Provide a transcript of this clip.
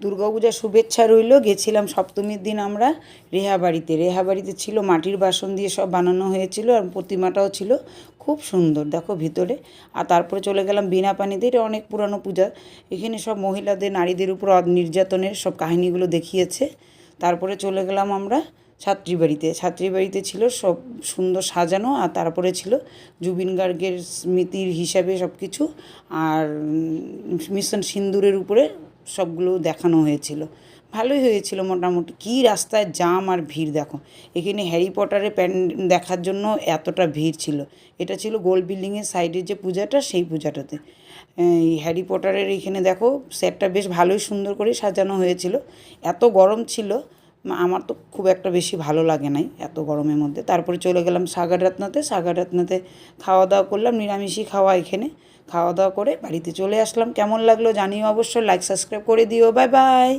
দুর্গাপূজার শুভেচ্ছা রইল। গেছিলাম সপ্তমীর দিন আমরা রেহা বাড়িতে। রেহা বাড়িতে ছিল, মাটির বাসন দিয়ে সব বানানো হয়েছিল আর প্রতিমাটাও ছিল। খুব সুন্দর, দেখো ভিতরে। আর তারপরে চলে গেলাম বিনা পানিতে, এটা অনেক পুরানো পূজা। এখানে সব মহিলাদের, নারীদের উপর নির্যাতনের সব কাহিনীগুলো দেখিয়েছে। তারপরে চলে গেলাম আমরা ছাত্রী বাড়িতে। ছাত্রী বাড়িতে ছিল সব সুন্দর সাজানো আর তারপরে ছিল জুবিন গার্গের স্মৃতির হিসাবে সব কিছু আর মিশন সিন্দুরের উপরে সবগুলো দেখানো হয়েছিল। ভালোই হয়েছিল মোটামুটি। কী রাস্তায় জাম আর ভিড় দেখো। এখানে হ্যারি পটারের প্যান দেখার জন্য এতটা ভিড় ছিল। এটা ছিল গোল বিল্ডিংয়ের সাইডের যে পূজাটা, সেই পূজাটাতে। এই হ্যারি পটারের এখানে দেখো সেটটা বেশ ভালোই সুন্দর করে সাজানো হয়েছিল। এত গরম ছিল আমার তো খুব একটা বেশি ভালো লাগে নাই এত গরমের মধ্যে। তারপরে চলে গেলাম সাগর রত্নাতে সাগর রত্নাতে খাওয়া দাওয়া করলাম, নিরামিষই খাওয়া এখানে। খাওয়া দাওয়া করে বাড়িতে চলে আসলাম। কেমন লাগল জানিও অবশ্যই লাইক সাবস্ক্রাইব করে দিও। Bye bye